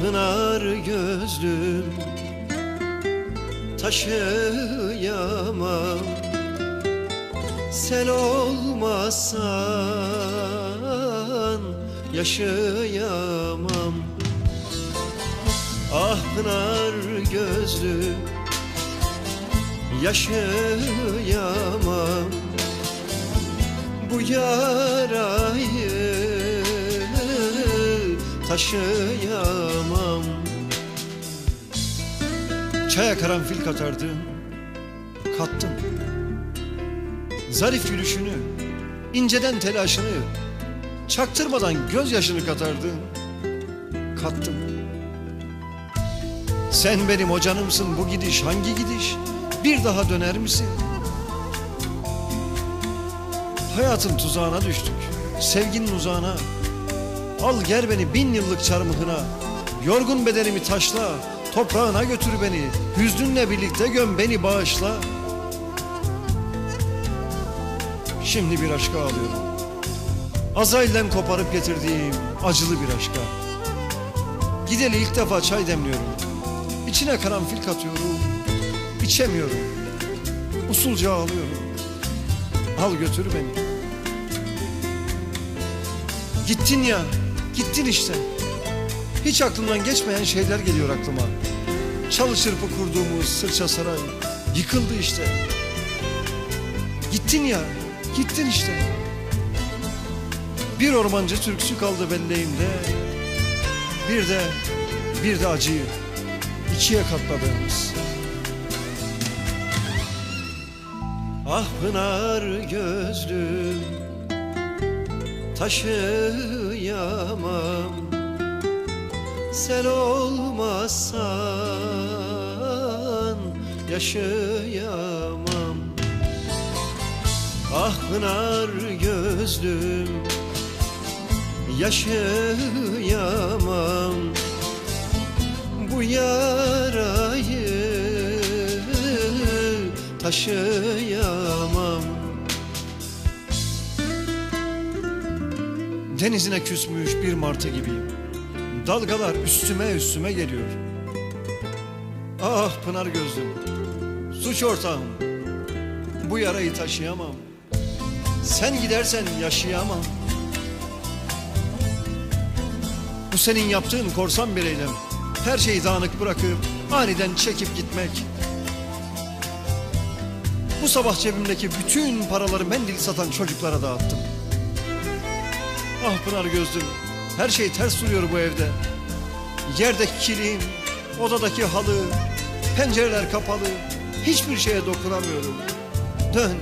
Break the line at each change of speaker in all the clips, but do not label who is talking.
pınar gözlüm Taşıyamam Sen olmazsan Yaşayamam Ah pınar gözlüm Yaşayamam Bu yarayı taşıyamam Çaya karanfil katardın Kattım. Zarif gülüşünü inceden telaşını Çaktırmadan gözyaşını katardın Kattım. Sen benim hocanımsın bu gidiş hangi gidiş? Bir daha döner misin? Hayatın tuzağına düştük Sevginin uzağına. Al ger beni bin yıllık çarmıhına Yorgun bedenimi taşla Toprağına götür beni. Hüznünle birlikte göm beni bağışla. Şimdi bir aşka ağlıyorum Azrail'den koparıp getirdiğim acılı bir aşka. Gideli ilk defa çay demliyorum. İçine karanfil katıyorum. İçemiyorum. Usulca ağlıyorum. Al götür beni. Gittin ya, gittin işte. Hiç aklımdan geçmeyen şeyler geliyor aklıma. Çalı çırpı kurduğumuz sırça saray yıkıldı işte. Gittin ya, gittin işte. Bir ormancı türküsü kaldı belleğimde. Bir de, bir de acıyı ikiye katladığımız. Ah pınar gözlüm taşıyamam Sen olmazsan yaşayamam. Ah pınar gözlüm yaşayamam. Bu yarayı taşıyamam. Denizine küsmüş bir martı gibiyim. Dalgalar üstüme üstüme geliyor. Ah pınar gözlüm, suç ortağım. Bu yarayı taşıyamam. Sen gidersen yaşayamam. Bu senin yaptığın korsan bir eylem. Her şeyi dağınık bırakıp aniden çekip gitmek. Bu sabah cebimdeki bütün paraları mendil satan çocuklara dağıttım. Ah Pınar gözlüm, her şey ters duruyor bu evde. Yerdeki kilim, odadaki halı, pencereler kapalı. Hiçbir şeye dokunamıyorum. Dön,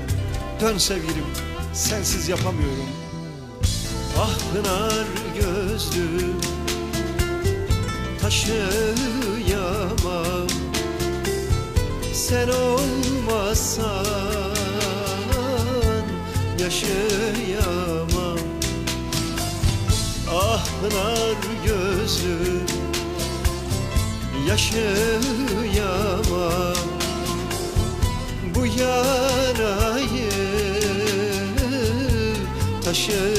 dön sevgilim, sensiz yapamıyorum. Ah Pınar gözlüm, taşıyamam. Sen olmazsan yaşayamam. Pınar gözlüm Yaşayamam Bu yarayı Taşıyamam